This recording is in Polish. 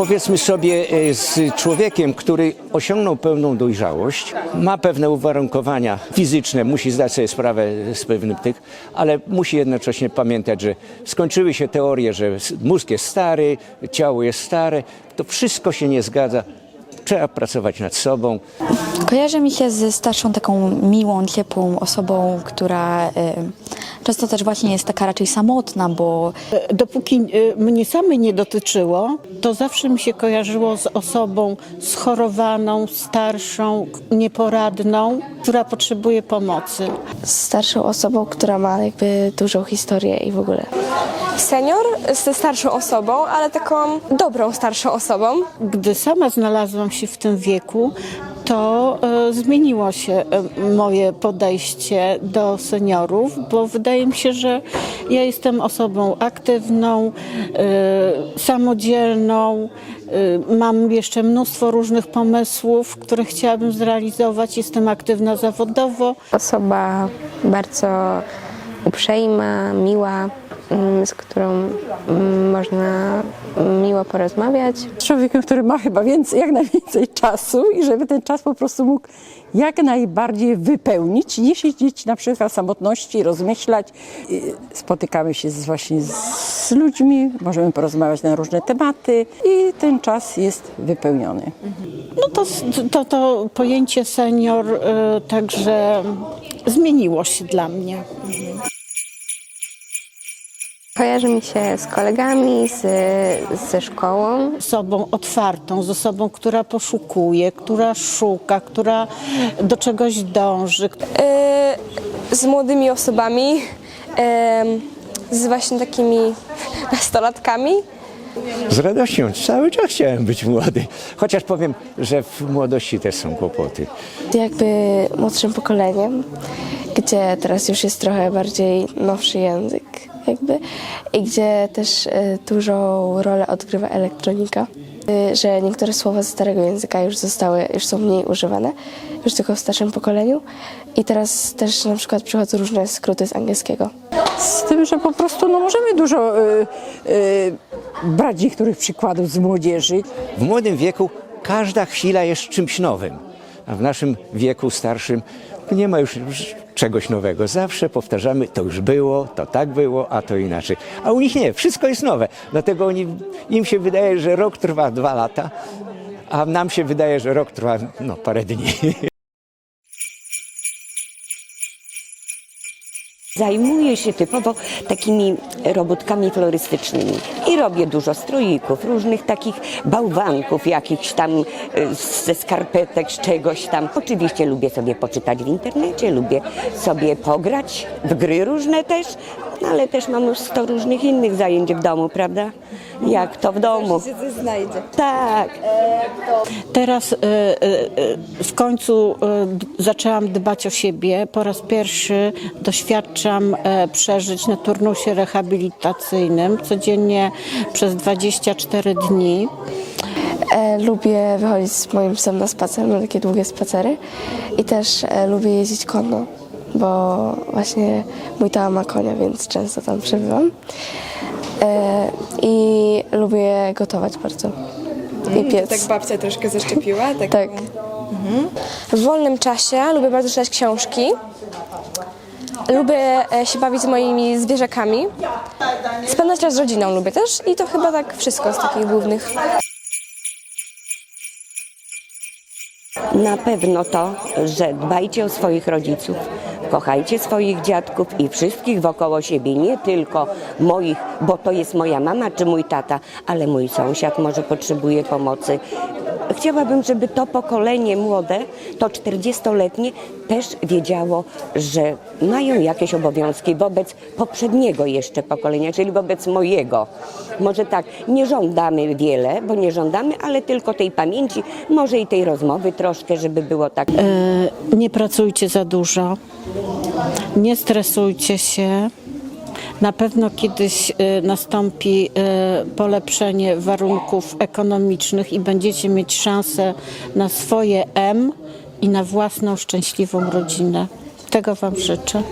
Powiedzmy sobie, e, z człowiekiem, który osiągnął pełną dojrzałość, ma pewne uwarunkowania fizyczne, musi zdać sobie sprawę z pewnych tych, ale musi jednocześnie pamiętać, że skończyły się teorie, że mózg jest stary, ciało jest stare, to wszystko się nie zgadza. Trzeba pracować nad sobą. Kojarzy mi się ze starszą taką miłą, ciepłą osobą, która y, często też właśnie jest taka raczej samotna, bo Dopóki y, mnie samej nie dotyczyło, to zawsze mi się kojarzyło z osobą schorowaną, starszą, nieporadną, która potrzebuje pomocy. starszą osobą, która ma jakby dużą historię i w ogóle. Senior ze starszą osobą, ale taką dobrą starszą osobą. Gdy sama znalazłam się w tym wieku, to e, zmieniło się e, moje podejście do seniorów, bo wydaje mi się, że ja jestem osobą aktywną, e, samodzielną. Mam jeszcze mnóstwo różnych pomysłów, które chciałabym zrealizować. Jestem aktywna zawodowo. Osoba bardzo uprzejma, miła, mm, z którą mm, można miło porozmawiać. człowiekiem, który ma chyba więcej, jak najwięcej czasu i żeby ten czas po prostu mógł jak najbardziej wypełnić, nie siedzieć na przykład w samotności, rozmyślać. Spotykamy się z, właśnie z ludźmi, możemy porozmawiać na różne tematy i ten czas jest wypełniony. No to, to, to pojęcie senior y, także zmieniło się dla mnie. Kojarzy mi się z kolegami, z, ze szkołą. Osobą otwartą, z osobą, która poszukuje, która szuka, która do czegoś dąży. Yy, z młodymi osobami, yy, z właśnie takimi nastolatkami. Z radością cały czas chciałem być młody. Chociaż powiem, że w młodości też są kłopoty. Jakby młodszym pokoleniem, gdzie teraz już jest trochę bardziej nowszy język jakby i gdzie też y, dużą rolę odgrywa elektronika. Y, Że niektóre słowa ze starego języka już zostały, już są mniej używane, już tylko w starszym pokoleniu. I teraz też na przykład przychodzą różne skróty z angielskiego. Z tym, że po prostu no, możemy dużo y, y, brać niektórych przykładów z młodzieży. W młodym wieku każda chwila jest czymś nowym, a w naszym wieku starszym nie ma już czegoś nowego. Zawsze powtarzamy, to już było, to tak było, a to inaczej. A u nich nie, wszystko jest nowe. Dlatego oni, im się wydaje, że rok trwa dwa lata, a nam się wydaje, że rok trwa no, parę dni. Zajmuję się typowo takimi robótkami florystycznymi i robię dużo stroików, różnych takich bałwanków, jakichś tam y, ze skarpetek, z czegoś tam. Oczywiście lubię sobie poczytać w internecie, lubię sobie pograć w gry różne też, no ale też mam już 100 różnych innych zajęć w domu, prawda? Jak to w domu. Tak. Teraz y, y, y, w końcu y, zaczęłam dbać o siebie. Po raz pierwszy doświadczam e, przeżyć na turnusie rehabilitacyjnym codziennie przez 24 dni. E, lubię wychodzić z moim psem na spacer, na takie długie spacery i też e, lubię jeździć konno, bo właśnie mój tata ma konia, więc często tam przebywam. E, I lubię gotować bardzo i piec. Tak babcia troszkę zaszczepiła? Tak. Tak. W wolnym czasie lubię bardzo czytać książki. Lubię e, się bawić z moimi zwierzakami. Spędzać czas z rodziną lubię też i to chyba tak wszystko z takich głównych. Na pewno to, że dbajcie o swoich rodziców, kochajcie swoich dziadków i wszystkich wokoło siebie, nie tylko moich, bo to jest moja mama czy mój tata, ale mój sąsiad może potrzebuje pomocy. Chciałabym, żeby to pokolenie młode, to 40-letnie, też wiedziało, że mają jakieś obowiązki wobec poprzedniego jeszcze pokolenia, czyli wobec mojego. Może tak, nie żądamy wiele, bo nie żądamy, ale tylko tej pamięci, może i tej rozmowy troszkę, żeby było tak. E, Nie pracujcie za dużo, nie stresujcie się. Na pewno kiedyś e, nastąpi e, polepszenie warunków ekonomicznych i będziecie mieć szansę na swoje M i na własną szczęśliwą rodzinę. Tego Wam życzę.